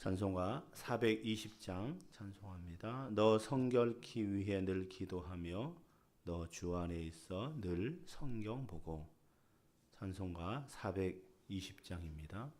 찬송가 420장 찬송합니다. 너 성결케 위해 늘 기도하며 너 주 안에 있어 늘 성경 보고 찬송가 420장입니다.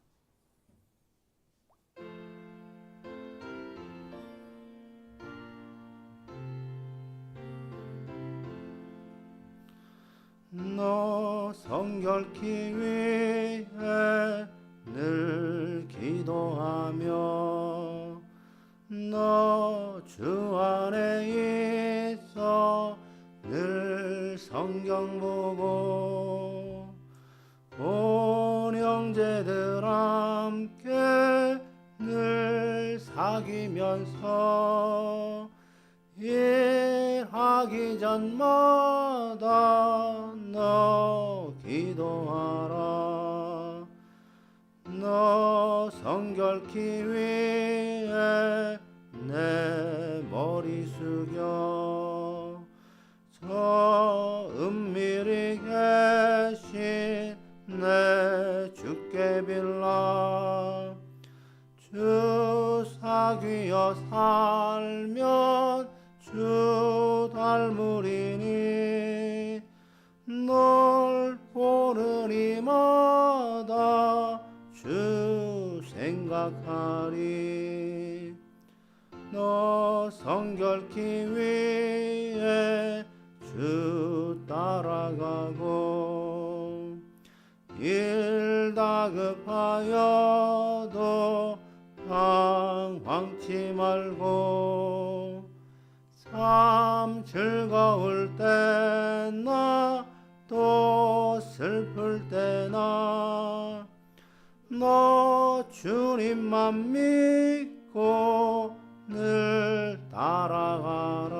주님만 믿고 늘 따라가라.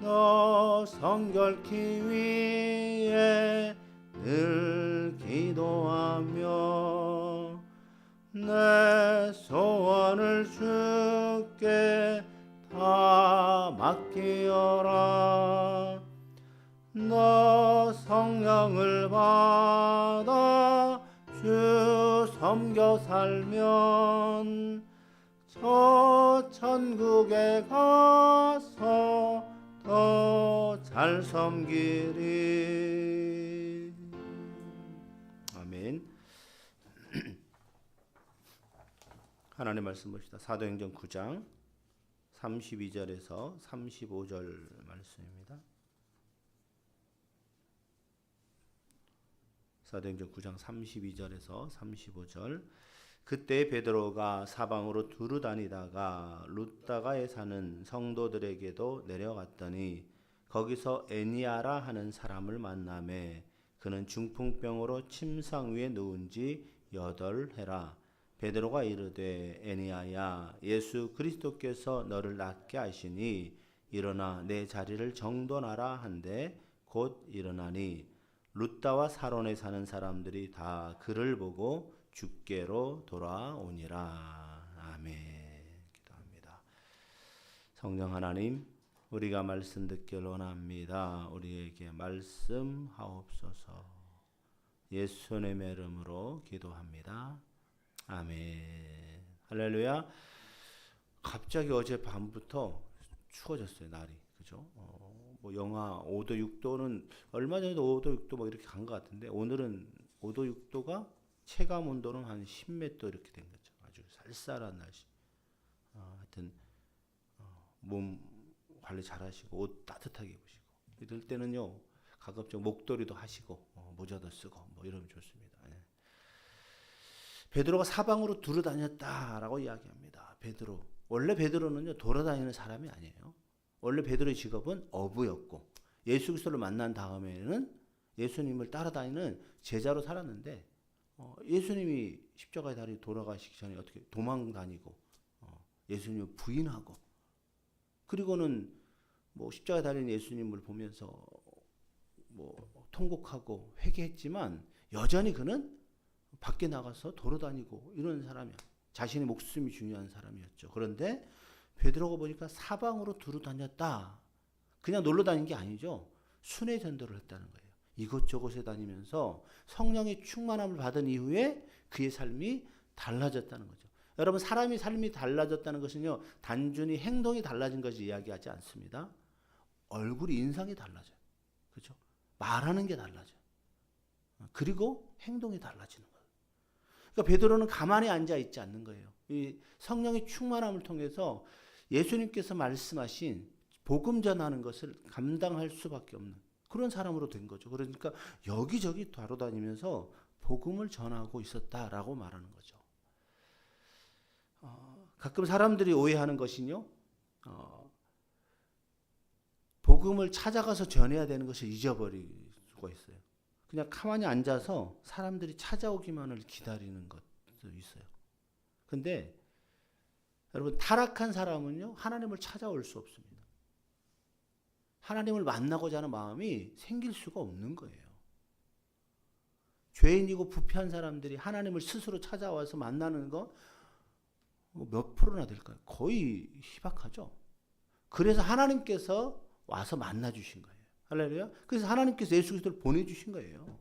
너 성결케 위해 늘 기도하며 내 소원을 주께 다 맡기어라. 너 성령을 주 섬겨 살면 저 천국에 가서 더 잘 섬기리. 아멘. 하나님 말씀 봅시다. 사도행전 9장 32절에서 35절 말씀입니다 사도행전 9장 32절에서 35절. 그때 베드로가 사방으로 두루 다니다가 루다가에 사는 성도들에게도 내려갔더니 거기서 에니아라 하는 사람을 만남에 그는 중풍병으로 침상 위에 누운 지 여덟 해라. 베드로가 이르되 에니아야 예수 그리스도께서 너를 낫게 하시니 일어나 내 자리를 정돈하라 한데 곧 일어나니 루다와 사론에 사는 사람들이 다 그를 보고 주께로 돌아오니라. 아멘. 기도합니다. 성령 하나님, 우리가 말씀 듣길 원합니다. 우리에게 말씀하옵소서. 예수님의 이름으로 기도합니다. 아멘. 할렐루야. 갑자기 어제 밤부터 추워졌어요, 날이. 그죠? 어, 뭐 영하 5도, 6도는 얼마 전에도 5도, 6도 막 이렇게 간 것 같은데 오늘은 5도, 6도가 체감 온도는 한 10몇 도 이렇게 된 거죠. 아주 쌀쌀한 날씨. 어, 하여튼 어, 몸 관리 잘하시고 옷 따뜻하게 입으시고 이럴 때는요 가급적 목도리도 하시고 어, 모자도 쓰고 뭐 이러면 좋습니다. 예. 베드로가 사방으로 두루 다녔다라고 이야기합니다. 베드로 원래 베드로는요 돌아다니는 사람이 아니에요. 원래 베드로의 직업은 어부였고 예수 그리스도를 만난 다음에는 예수님을 따라다니는 제자로 살았는데 어, 예수님이 십자가에 달이 돌아가시기 전에 어떻게 도망 다니고 어, 예수님을 부인하고 그리고는 뭐 십자가에 달린 예수님을 보면서 뭐 통곡하고 회개했지만 여전히 그는 밖에 나가서 돌아다니고 이런 사람이야. 자신의 목숨이 중요한 사람이었죠. 그런데 베드로가 보니까 사방으로 두루 다녔다. 그냥 놀러 다닌 게 아니죠. 순회 전도를 했다는 거예요. 이곳저곳에 다니면서 성령의 충만함을 받은 이후에 그의 삶이 달라졌다는 거죠. 여러분 사람이 삶이 달라졌다는 것은요 단순히 행동이 달라진 것을 이야기하지 않습니다. 얼굴 인상이 달라져요. 그렇죠? 말하는 게 달라져요. 그리고 행동이 달라지는 거예요. 그러니까 베드로는 가만히 앉아 있지 않는 거예요. 이 성령의 충만함을 통해서 예수님께서 말씀하신 복음 전하는 것을 감당할 수밖에 없는 그런 사람으로 된 거죠. 그러니까 여기저기 돌아다니면서 복음을 전하고 있었다라고 말하는 거죠. 어, 가끔 사람들이 오해하는 것이요. 어, 복음을 찾아가서 전해야 되는 것을 잊어버릴 수가 있어요. 그냥 가만히 앉아서 사람들이 찾아오기만을 기다리는 것도 있어요. 근데 여러분 타락한 사람은요 하나님을 찾아올 수 없습니다. 하나님을 만나고자 하는 마음이 생길 수가 없는 거예요. 죄인이고 부패한 사람들이 하나님을 스스로 찾아와서 만나는 거 몇 프로나 될까요? 거의 희박하죠. 그래서 하나님께서 와서 만나 주신 거예요. 할렐루야. 그래서 하나님께서 예수 그리스도를 보내 주신 거예요.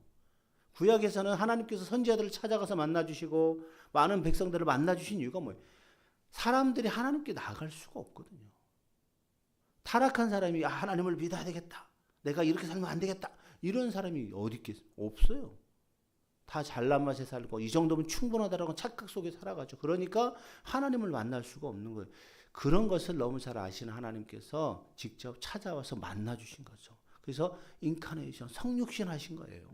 구약에서는 하나님께서 선지자들을 찾아가서 만나 주시고 많은 백성들을 만나 주신 이유가 뭐예요? 사람들이 하나님께 나갈 수가 없거든요. 타락한 사람이 아, 하나님을 믿어야 되겠다. 내가 이렇게 살면 안 되겠다. 이런 사람이 어디 있겠어요? 없어요. 다 잘난 맛에 살고 이 정도면 충분하다라고 착각 속에 살아가죠. 그러니까 하나님을 만날 수가 없는 거예요. 그런 것을 너무 잘 아시는 하나님께서 직접 찾아와서 만나 주신 거죠. 그래서 인카네이션 성육신 하신 거예요.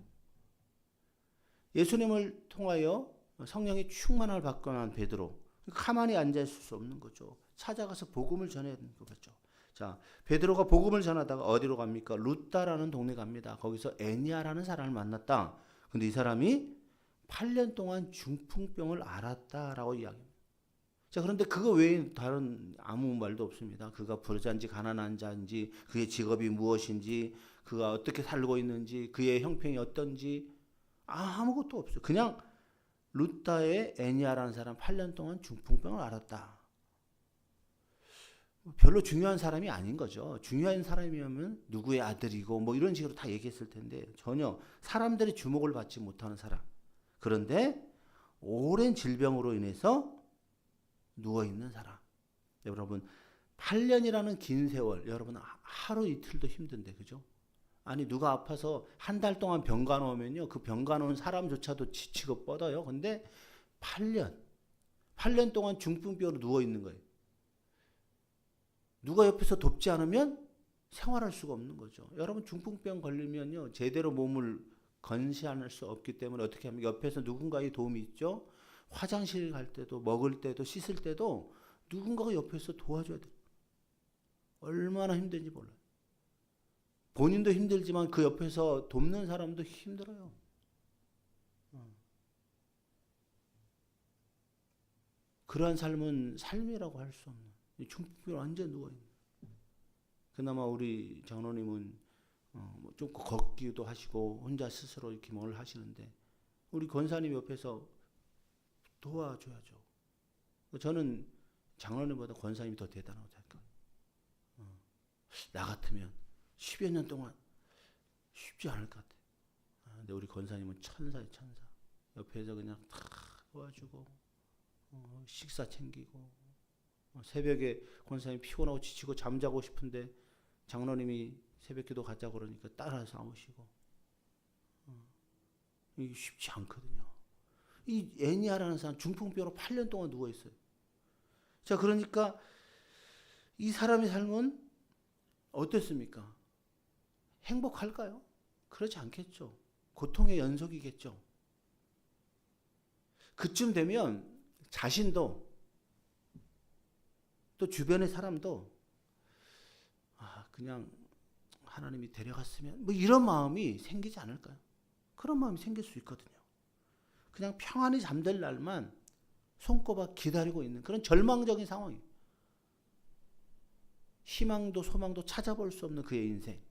예수님을 통하여 성령의 충만함을 받고 난 베드로 가만히 앉아 있을 수 없는 거죠. 찾아가서 복음을 전해야 되는 거겠죠. 자, 베드로가 복음을 전하다가 어디로 갑니까? 루따라는 동네 갑니다. 거기서 애니아라는 사람을 만났다. 근데 이 사람이 8년 동안 중풍병을 앓았다라고 이야기합니다. 자, 그런데 그거 외에 다른 아무 말도 없습니다. 그가 부자인지 가난한 자인지, 그의 직업이 무엇인지, 그가 어떻게 살고 있는지, 그의 형편이 어떤지 아무것도 없어요. 그냥 루타의 애니아라는 사람 8년 동안 중풍병을 앓았다. 별로 중요한 사람이 아닌 거죠. 중요한 사람이면 누구의 아들이고 뭐 이런 식으로 다 얘기했을 텐데 전혀 사람들의 주목을 받지 못하는 사람. 그런데 오랜 질병으로 인해서 누워 있는 사람. 여러분 8년이라는 긴 세월 여러분 하루 이틀도 힘든데 그죠? 아니 누가 아파서 한 달 동안 병가 놓으면요 그 병가 놓은 사람조차도 지치고 뻗어요. 근데 8년 8년 동안 중풍병으로 누워 있는 거예요. 누가 옆에서 돕지 않으면 생활할 수가 없는 거죠. 여러분 중풍병 걸리면요 제대로 몸을 건시할 수 없기 때문에 어떻게 하면 옆에서 누군가의 도움이 있죠. 화장실 갈 때도 먹을 때도 씻을 때도 누군가가 옆에서 도와줘야 돼. 얼마나 힘든지 몰라요. 본인도 힘들지만 그 옆에서 돕는 사람도 힘들어요. 어. 그러한 삶은 삶이라고 할 수 없는. 중풍병 완전 누워 있는. 그나마 우리 장로님은 어, 뭐좀 걷기도 하시고 혼자 스스로 이렇게 뭘 하시는데 우리 권사님 옆에서 도와줘야죠. 저는 장로님보다 권사님이 더 대단하고 생각해요. 어. 나 같으면 10여 년 동안 쉽지 않을 것 같아. 아, 근데 우리 권사님은 천사의 천사. 옆에서 그냥 다 도와주고 어, 식사 챙기고 어, 새벽에 권사님 피곤하고 지치고 잠자고 싶은데 장로님이 새벽 기도 가자 그러니까 따라서 나오시고 어, 이게 쉽지 않거든요. 이 애니아라는 사람 중풍병으로 8년 동안 누워 있어요. 자, 그러니까 이 사람의 삶은 어땠습니까? 행복할까요? 그렇지 않겠죠. 고통의 연속이겠죠. 그쯤 되면 자신도 또 주변의 사람도 아, 그냥 하나님이 데려갔으면 뭐 이런 마음이 생기지 않을까요? 그런 마음이 생길 수 있거든요. 그냥 평안히 잠들 날만 손꼽아 기다리고 있는 그런 절망적인 상황이에요. 희망도 소망도 찾아볼 수 없는 그의 인생.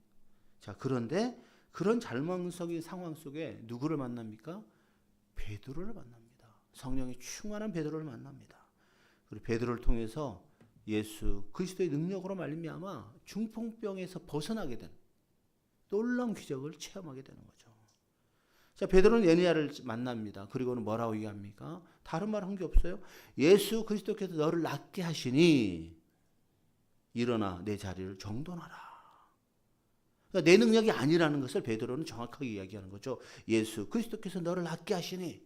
자, 그런데 그런 절망적인 상황 속에 누구를 만납니까? 베드로를 만납니다. 성령의 충만한 베드로를 만납니다. 그리고 베드로를 통해서 예수 그리스도의 능력으로 말미암아 중풍병에서 벗어나게 된 놀라운 기적을 체험하게 되는 거죠. 자, 베드로는 예니야를 만납니다. 그리고는 뭐라고 얘기합니까? 다른 말 한 게 없어요. 예수 그리스도께서 너를 낫게 하시니 일어나 내 자리를 정돈하라. 그러니까 내 능력이 아니라는 것을 베드로는 정확하게 이야기하는 거죠. 예수 그리스도께서 너를 낫게 하시니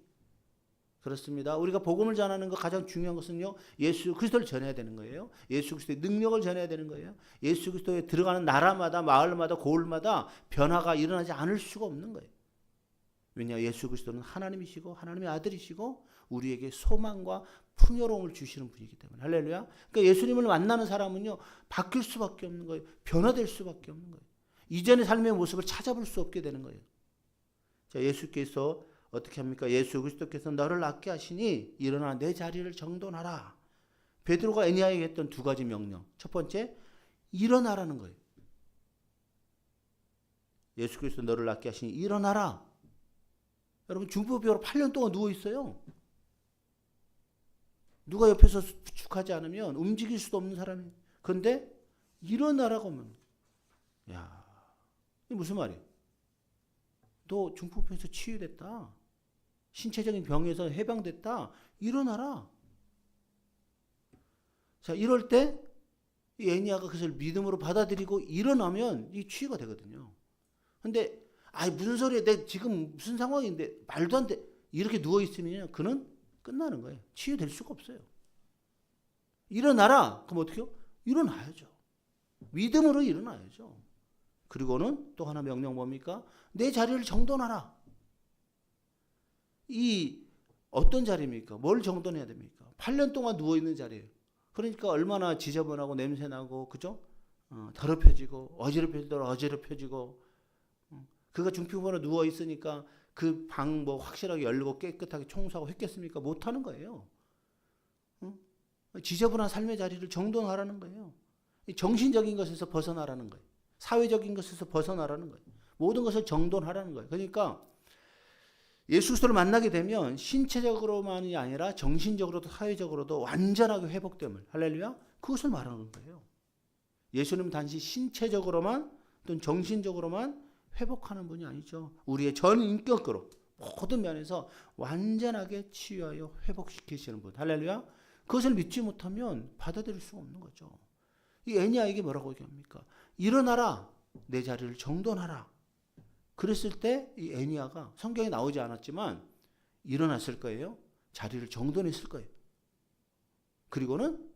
그렇습니다. 우리가 복음을 전하는 것 가장 중요한 것은요. 예수 그리스도를 전해야 되는 거예요. 예수 그리스도의 능력을 전해야 되는 거예요. 예수 그리스도에 들어가는 나라마다 마을마다 고을마다 변화가 일어나지 않을 수가 없는 거예요. 왜냐 예수 그리스도는 하나님이시고 하나님의 아들이시고 우리에게 소망과 풍요로움을 주시는 분이기 때문에 할렐루야. 그러니까 예수님을 만나는 사람은요 바뀔 수밖에 없는 거예요. 변화될 수밖에 없는 거예요. 이전의 삶의 모습을 찾아볼 수 없게 되는 거예요. 자 예수께서 어떻게 합니까? 예수 그리스도께서 너를 낫게 하시니 일어나 내 자리를 정돈하라. 베드로가 애니아에게 했던 두 가지 명령. 첫 번째 일어나라는 거예요. 예수 그리스도 너를 낫게 하시니 일어나라. 여러분 중풍병으로 8년 동안 누워 있어요. 누가 옆에서 부축하지 않으면 움직일 수도 없는 사람이. 그런데 일어나라고 하면 야, 이게 무슨 말이에요? 너 중풍병에서 치유됐다. 신체적인 병에서 해방됐다. 일어나라. 자, 이럴 때 이 애니아가 그것을 믿음으로 받아들이고 일어나면 이 치유가 되거든요. 근데 아이 무슨 소리야? 내 지금 무슨 상황인데 말도 안 돼. 이렇게 누워 있으면 그는 끝나는 거예요. 치유될 수가 없어요. 일어나라. 그럼 어떻게요? 일어나야죠. 믿음으로 일어나야죠. 그리고는 또 하나 명령 뭡니까? 내 자리를 정돈하라. 이 어떤 자리입니까? 뭘 정돈해야 됩니까? 8년 동안 누워 있는 자리예요. 그러니까 얼마나 지저분하고 냄새 나고 그죠? 어, 더럽혀지고 어지럽혀지더라 어지럽혀지고 어, 그가 중풍으로 누워 있으니까 그 방 뭐 확실하게 열고 깨끗하게 청소하고 했겠습니까? 못 하는 거예요. 어? 지저분한 삶의 자리를 정돈하라는 거예요. 이 정신적인 것에서 벗어나라는 거예요. 사회적인 것에서 벗어나라는 거예요. 모든 것을 정돈하라는 거예요. 그러니까 예수 그리스도를 만나게 되면 신체적으로만이 아니라 정신적으로도 사회적으로도 완전하게 회복됨을 할렐루야 그것을 말하는 거예요. 예수님은 단지 신체적으로만 또는 정신적으로만 회복하는 분이 아니죠. 우리의 전 인격으로 모든 면에서 완전하게 치유하여 회복시키시는 분. 할렐루야. 그것을 믿지 못하면 받아들일 수가 없는 거죠. 이 애니아에게 뭐라고 얘기합니까? 일어나라. 내 자리를 정돈하라. 그랬을 때 이 애니아가 성경에 나오지 않았지만 일어났을 거예요. 자리를 정돈했을 거예요. 그리고는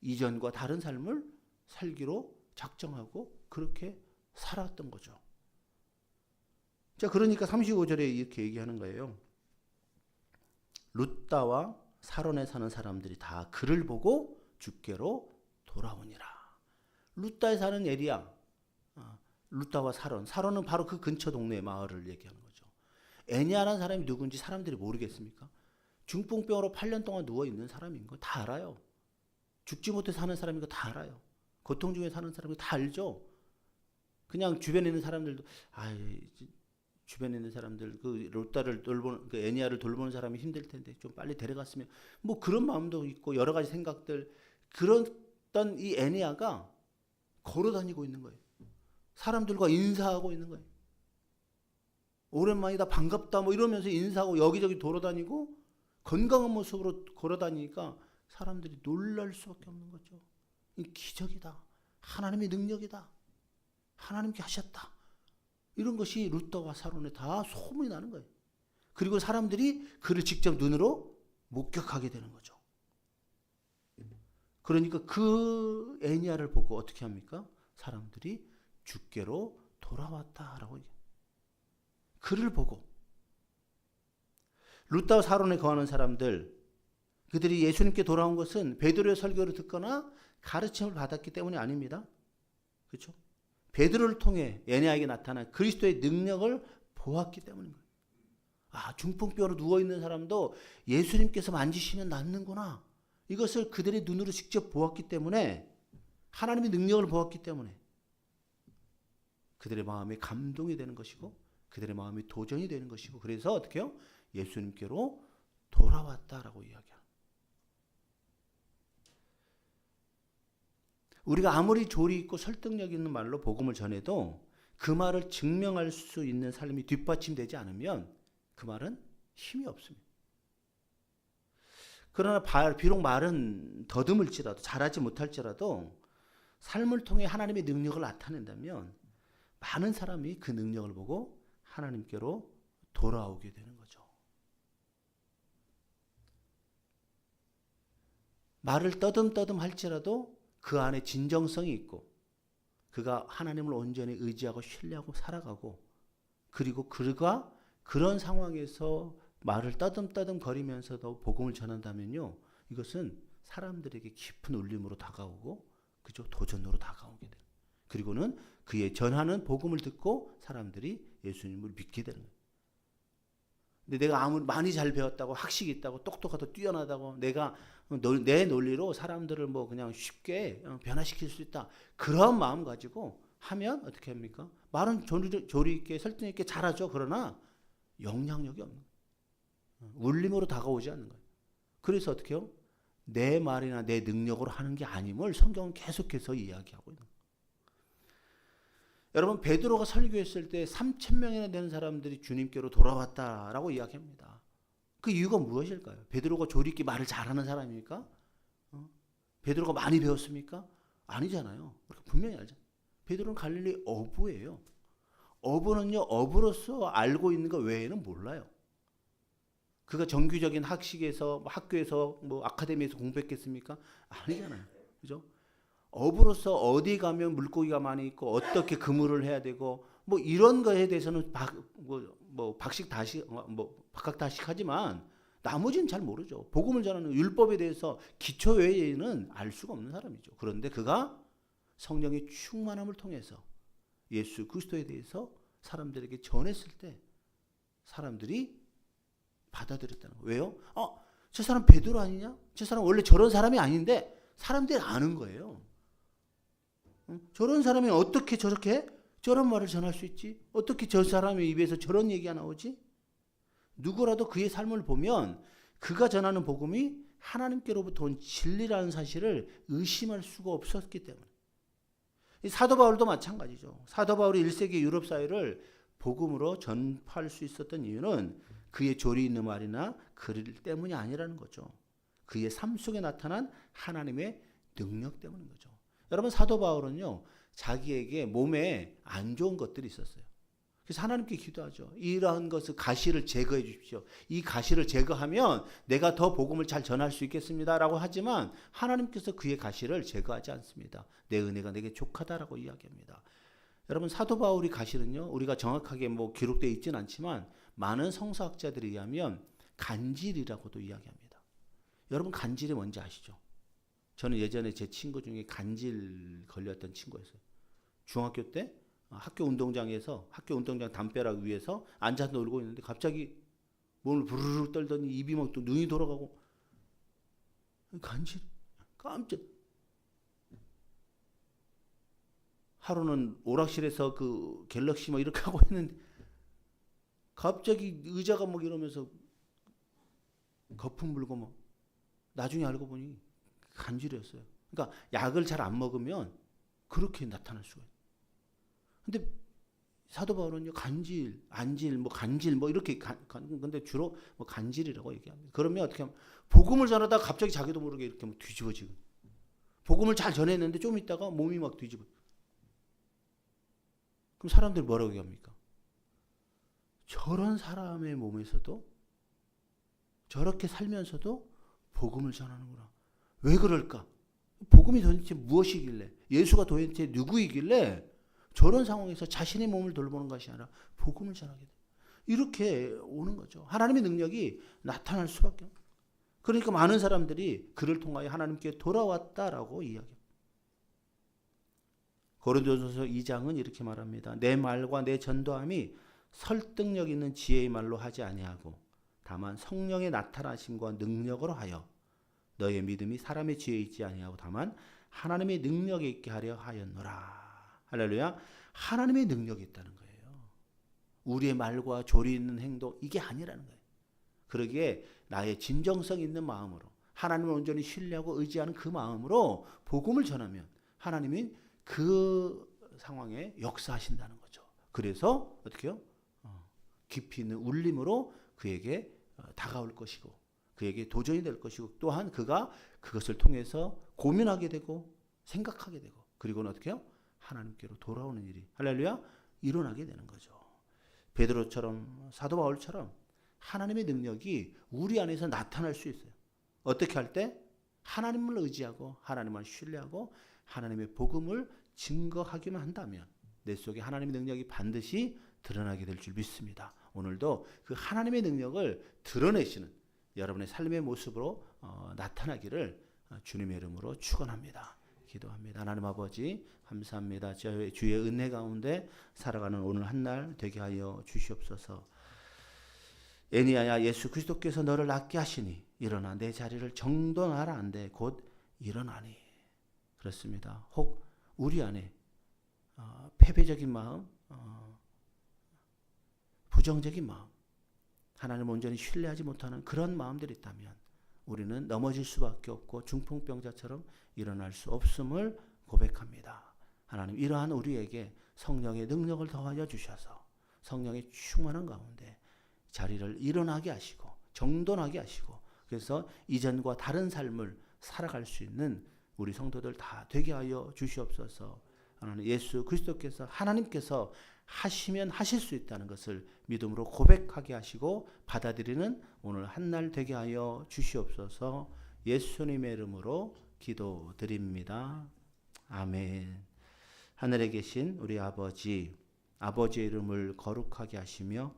이전과 다른 삶을 살기로 작정하고 그렇게 살았던 거죠. 자, 그러니까 35절에 이렇게 얘기하는 거예요. 룻다와 사론에 사는 사람들이 다 그를 보고 주께로 돌아오니라. 룻다에 사는 에리야, 어, 룻다와 사론. 사론은 바로 그 근처 동네 마을을 얘기하는 거죠. 애니아라는 사람이 누군지 사람들이 모르겠습니까? 중풍병으로 8년 동안 누워 있는 사람인 거 다 알아요. 죽지 못해 사는 사람인 거 다 알아요. 고통 중에 사는 사람이 다 알죠. 그냥 주변에 있는 사람들도 아 주변에 있는 사람들 그 롯다를 돌보는 그 애니아를 돌보는 사람이 힘들 텐데 좀 빨리 데려갔으면 뭐 그런 마음도 있고 여러 가지 생각들 그랬던 이 애니아가 걸어 다니고 있는 거예요. 사람들과 인사하고 있는 거예요. 오랜만이다 반갑다 뭐 이러면서 인사하고 여기저기 돌아다니고 건강한 모습으로 걸어 다니니까 사람들이 놀랄 수밖에 없는 거죠. 이 기적이다. 하나님의 능력이다. 하나님께 하셨다. 이런 것이 루터와 사론에 다 소문이 나는 거예요. 그리고 사람들이 그를 직접 눈으로 목격하게 되는 거죠. 그러니까 그 애니아를 보고 어떻게 합니까? 사람들이 주께로 돌아왔다라고. 그를 보고 루다와 사론에 거하는 사람들 그들이 예수님께 돌아온 것은 베드로의 설교를 듣거나 가르침을 받았기 때문이 아닙니다. 그렇죠? 베드로를 통해 예네에게 나타난 그리스도의 능력을 보았기 거예요. 아, 중풍병으로 누워 있는 사람도 예수님께서 만지시면 낫는구나. 이것을 그들의 눈으로 직접 보았기 때문에 하나님의 능력을 보았기 때문에 그들의 마음이 감동이 되는 것이고 그들의 마음이 도전이 되는 것이고 그래서 어떻게 요 예수님께로 돌아왔다라고 이야기합니다. 우리가 아무리 조리 있고 설득력 있는 말로 복음을 전해도 그 말을 증명할 수 있는 삶이 뒷받침되지 않으면 그 말은 힘이 없습니다. 그러나 비록 말은 더듬을지라도 잘하지 못할지라도 삶을 통해 하나님의 능력을 나타낸다면 많은 사람이 그 능력을 보고 하나님께로 돌아오게 되는 거죠. 말을 떠듬떠듬 할지라도 그 안에 진정성이 있고 그가 하나님을 온전히 의지하고 신뢰하고 살아가고 그리고 그가 그런 상황에서 말을 떠듬떠듬 거리면서도 복음을 전한다면요. 이것은 사람들에게 깊은 울림으로 다가오고 그죠? 도전으로 다가오게 돼요. 그리고는 그의 전하는 복음을 듣고 사람들이 예수님을 믿게 되는 거예요. 근데 내가 아무리 많이 잘 배웠다고 학식이 있다고 똑똑하고 뛰어나다고 내가 내 논리로 사람들을 뭐 그냥 쉽게 어, 변화시킬 수 있다. 그런 마음 가지고 하면 어떻게 합니까? 말은 조리, 조리 있게 설득 있게 잘하죠. 그러나 영향력이 없는 거예요. 어, 울림으로 다가오지 않는 거예요. 그래서 어떻게 해요? 내 말이나 내 능력으로 하는 게 아님을 성경은 계속해서 이야기하고 있는 거예요. 여러분 베드로가 설교했을 때 3천 명이나 되는 사람들이 주님께로 돌아왔다라고 이야기합니다. 그 이유가 무엇일까요? 베드로가 조리 있게 말을 잘하는 사람입니까? 어? 베드로가 많이 배웠습니까? 아니잖아요. 분명히 알죠. 베드로는 갈릴리 어부예요. 어부는요 어부로서 알고 있는 것 외에는 몰라요. 그가 정규적인 학식에서 뭐 학교에서 뭐 아카데미에서 공부했겠습니까? 아니잖아요. 그죠? 어부로서 어디 가면 물고기가 많이 있고 어떻게 그물을 해야 되고 뭐 이런 거에 대해서는 박, 뭐, 뭐 박식 다시 뭐 박학다식 하지만 나머지는 잘 모르죠. 복음을 전하는 율법에 대해서 기초 외에는 알 수가 없는 사람이죠. 그런데 그가 성령의 충만함을 통해서 예수 그리스도에 대해서 사람들에게 전했을 때 사람들이 받아들였다는 거예요. 왜요? 어, 저 사람 베드로 아니냐? 저 사람 원래 저런 사람이 아닌데 사람들이 아는 거예요. 저런 사람이 어떻게 저렇게 저런 말을 전할 수 있지? 어떻게 저 사람의 입에서 저런 얘기가 나오지? 누구라도 그의 삶을 보면 그가 전하는 복음이 하나님께로부터 온 진리라는 사실을 의심할 수가 없었기 때문에. 사도 바울도 마찬가지죠. 사도 바울이 1세기 유럽 사회를 복음으로 전파할 수 있었던 이유는 그의 조리 있는 말이나 글 때문이 아니라는 거죠. 그의 삶 속에 나타난 하나님의 능력 때문인 거죠. 여러분 사도 바울은요 자기에게 몸에 안 좋은 것들이 있었어요. 그래서 하나님께 기도하죠. 이러한 것을 가시를 제거해 주십시오. 이 가시를 제거하면 내가 더 복음을 잘 전할 수 있겠습니다라고 하지만 하나님께서 그의 가시를 제거하지 않습니다. 내 은혜가 내게 족하다라고 이야기합니다. 여러분 사도 바울이 가시는요 우리가 정확하게 뭐 기록되어 있지는 않지만 많은 성서학자들에 의하면 간질이라고도 이야기합니다. 여러분 간질이 뭔지 아시죠? 저는 예전에 제 친구 중에 간질 걸렸던 친구였어요. 중학교 때 학교 운동장에서 학교 운동장 담벼락 위에서 앉아서 놀고 있는데 갑자기 몸을 부르르 떨더니 입이 막 또 눈이 돌아가고 간질 깜짝 하루는 오락실에서 그 갤럭시 막 이렇게 하고 있는데 갑자기 의자가 막 이러면서 거품 불고 막 나중에 알고 보니 간질이었어요. 그러니까 약을 잘 안 먹으면 그렇게 나타날 수가 있어요. 근데 사도 바울은요 간질, 안질, 뭐 간질, 뭐 이렇게 간, 간 근데 주로 뭐 간질이라고 얘기합니다. 그러면 어떻게 하면 복음을 전하다가 갑자기 자기도 모르게 이렇게 막 뒤집어지고 복음을 잘 전했는데 좀 있다가 몸이 막 뒤집어. 그럼 사람들이 뭐라고 얘기합니까? 저런 사람의 몸에서도 저렇게 살면서도 복음을 전하는구나. 왜 그럴까? 복음이 도대체 무엇이길래 예수가 도대체 누구이길래 저런 상황에서 자신의 몸을 돌보는 것이 아니라 복음을 전하게 돼. 이렇게 오는 거죠. 하나님의 능력이 나타날 수밖에 없어요. 그러니까 많은 사람들이 그를 통하여 하나님께 돌아왔다라고 이야기합니다. 고린도전서 2장은 이렇게 말합니다. 내 말과 내 전도함이 설득력 있는 지혜의 말로 하지 아니하고 다만 성령의 나타나심과 능력으로 하여 너의 믿음이 사람의 지혜에 있지 아니하고 다만 하나님의 능력에 있게 하려 하였노라. 할렐루야. 하나님의 능력이 있다는 거예요. 우리의 말과 조리 있는 행동 이게 아니라는 거예요. 그러기에 나의 진정성 있는 마음으로 하나님을 온전히 신뢰하고 의지하는 그 마음으로 복음을 전하면 하나님이 그 상황에 역사하신다는 거죠. 그래서 어떻게요? 어, 깊이 있는 울림으로 그에게 어, 다가올 것이고 그에게 도전이 될 것이고 또한 그가 그것을 통해서 고민하게 되고 생각하게 되고 그리고는 어떻게요? 하나님께로 돌아오는 일이 할렐루야 일어나게 되는 거죠. 베드로처럼 사도 바울처럼 하나님의 능력이 우리 안에서 나타날 수 있어요. 어떻게 할 때? 하나님을 의지하고 하나님을 신뢰하고 하나님의 복음을 증거하기만 한다면 내 속에 하나님의 능력이 반드시 드러나게 될 줄 믿습니다. 오늘도 그 하나님의 능력을 드러내시는 여러분의 삶의 모습으로 어, 나타나기를 어, 주님의 이름으로 축원합니다. 기도합니다. 하나님 아버지 감사합니다. 저의 주의 은혜 가운데 살아가는 오늘 한 날 되게 하여 주시옵소서. 애니아야 예수 그리스도께서 너를 낫게 하시니 일어나 내 자리를 정돈하라 안돼 곧 일어나니 그렇습니다. 혹 우리 안에 어, 패배적인 마음, 어, 부정적인 마음, 하나님 온전히 신뢰하지 못하는 그런 마음들이 있다면 우리는 넘어질 수밖에 없고 중풍병자처럼 일어날 수 없음을 고백합니다. 하나님 이러한 우리에게 성령의 능력을 더하여 주셔서 성령의 충만한 가운데 자리를 일어나게 하시고 정돈하게 하시고 그래서 이전과 다른 삶을 살아갈 수 있는 우리 성도들 다 되게 하여 주시옵소서. 하나님 예수 그리스도께서 하나님께서 하시면 하실 수 있다는 것을 믿음으로 고백하게 하시고 받아들이는 오늘 한 날 되게 하여 주시옵소서. 예수님의 이름으로 기도드립니다. 아멘. 하늘에 계신 우리 아버지 아버지의 이름을 거룩하게 하시며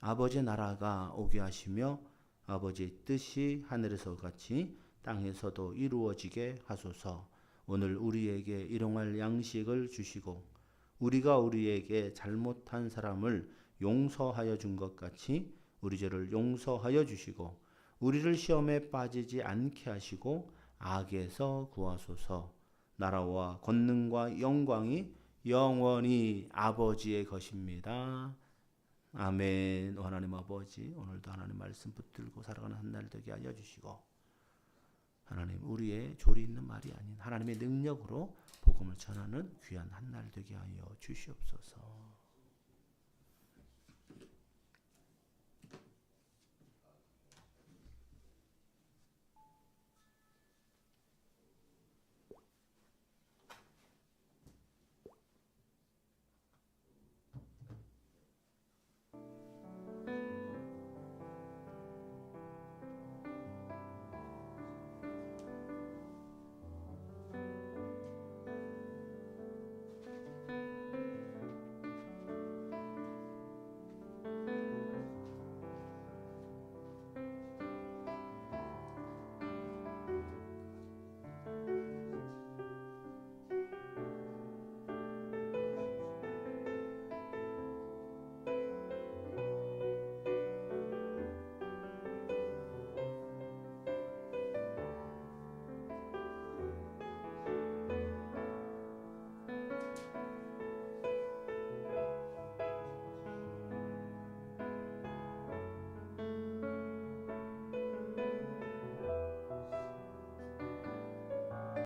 아버지의 나라가 오게 하시며 아버지의 뜻이 하늘에서 같이 땅에서도 이루어지게 하소서. 오늘 우리에게 일용할 양식을 주시고 우리가 우리에게 잘못한 사람을 용서하여 준 것 같이 우리 죄를 용서하여 주시고 우리를 시험에 빠지지 않게 하시고 악에서 구하소서. 나라와 권능과 영광이 영원히 아버지의 것입니다. 아멘. 하나님 아버지, 오늘도 하나님 말씀 붙들고 살아가는 한 날 되게 하여 주시고 하나님 우리의 조리 있는 말이 아닌 하나님의 능력으로 복음을 전하는 귀한 한 날 되게 하여 주시옵소서.